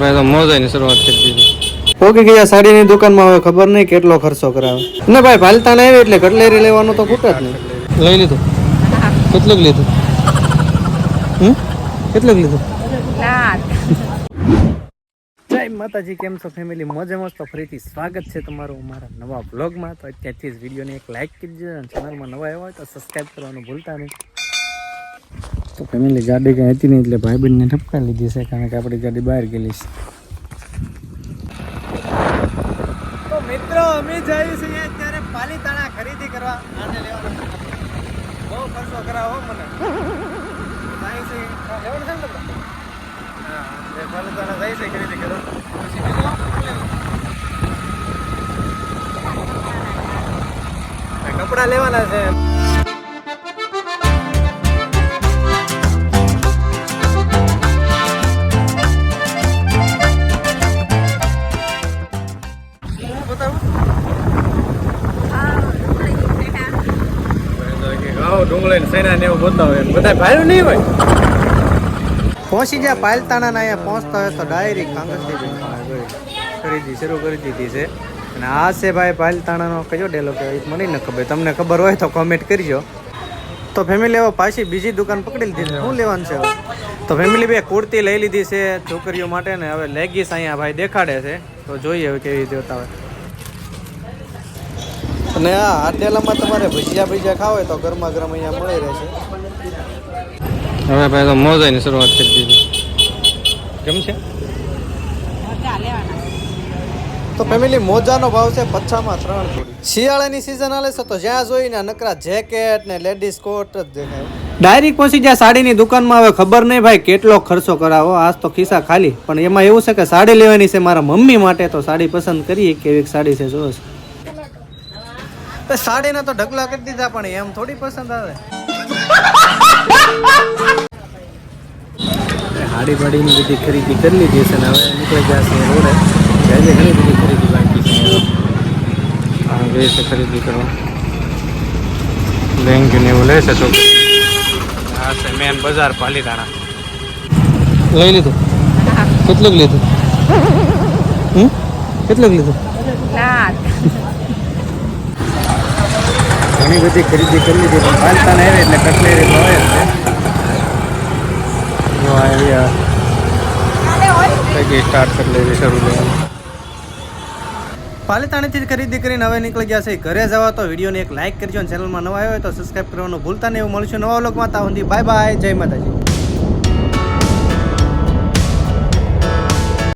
ભાઈ તો મોજાની શરૂઆત કરી દીધી. પોકી ગયા સાડીની દુકાનમાં હવે ખબર નહીં કેટલો ખર્ચો કરાવે ને ભાઈ ભાલતા ને આવે એટલે કટલેરી લેવાનું તો ખૂટ જ નહીં. લઈ લીધું? કેટલું લીધું? હમ? કેટલું લીધું? જય માતાજી કેમ છો ફેમિલી મોજે મસ્ત તો ફરીથી સ્વાગત છે તમારું અમારા નવા બ્લોગમાં તો અત્યારથી જ વિડીયોને એક લાઇક કરી દેજો અને ચેનલમાં નવા આવ્યા હોય તો સબસ્ક્રાઈબ કરવાનું ભૂલતા નહીં. તો ફેમિલી ગાડી કાંઈ હતી નહીં એટલે ભાઈબંધને ઠપકા લીધી છે કારણ કે આપણી ગાડી બહાર ગયેલી છે. તો મિત્રો, અમે જઈએ છીએ અત્યારે પાલીતાણા ખરીદી કરવા. આને લેવાનો બહુ ખર્ચો કરાવો મને. જાય છે. લેવાનું છે ને પાલીતાણા જાય છે ખરીદી કરવા. પછી બીજું કપડાં લેવાના છે. ડુંગળી સેના ને એવું બતાવે બધા ભાઈ નહીં હોય? પહોંચી ગયા પાલતાણા ના અહીંયા પહોંચતા હોય તો ડાયરેક્ટ કાંગસથી ખરીદી શરૂ કરી દીધી છે. અને આ છે ભાઈ પાલતાણાનો કયો ડેલો કે મને ન ખબર. તમને ખબર હોય તો કોમેન્ટ કરજો. તો ફેમિલી હવે પાછી બીજી દુકાન પકડી લીધી શું લેવાનું છે તો ફેમિલી બે કુર્તી લઈ લીધી છે છોકરીઓ માટે ને હવે લેગીસ અહીંયા ભાઈ દેખાડે છે. તો જોઈએ કેવી રીતે બતાવે. અને આ હાટેલામાં તમારે ભજીયા ભજીયા ખાવ હોય તો ગરમા ગરમ અહીંયા મળી રહેશે હવે ભાઈ તો મોજાની શરૂઆત કરી દીધી. કેમ છે? તો ફેમિલી મોજાનો ભાવ છે પચ્છામાં ત્રણ જોડી. શિયાળાની સિઝન આલે છે તો જ્યાં જોઈને નકરા જેકેટ ને લેડીઝ કોટ જ દેખાય. ડાયરેક્ટ પહોંચી ગયા સાડીની દુકાનમાં હવે ખબર નહીં ભાઈ કેટલો ખર્ચો કરાવો. આજ તો ખિસ્સા ખાલી. પણ એમાં એવું છે કે સાડી લેવાની છે મારા મમ્મી માટે તો સાડી પસંદ કરીએ કેવી સાડી છે જોવે છે સાડીના તો ઢગલા કરી દીધા પણ એમ થોડી પસંદ આવે. હાડી બાડીની બધી ખરીદી કરી લીધી છે ને હવે નીકળી ગયા છે રોડે. આજે ઘણી બધી ખરીદી બાકી છે હા ગઈ છે ખરીદી કરવા. લેંગ ને એવું લે છે છોકરી હા છે મેન બજાર પાલીતાણા લઈ લીધું? કેટલું લીધું? હમ? કેટલું લીધું? ઘણી બધી ખરીદી કરી લીધી પણ પાલતા ને આવે એટલે કટલેરી તો આવે છે. સ્ટાર્ટ કરી લેવી શરૂ લેવાનું પાલિતાણાથી ખરીદી કરીને હવે નીકળી ગયા છે. ઘરે જવા તો વિડીયોને એક લાઇક કરજો અને ચેનલમાં નવા આવ્યો હોય તો સબસ્ક્રાઈબ કરવાનું ભૂલતા નહીં. એવું મળશું નવા લોકમાં તા સુધી બાય બાય જય માતાજી.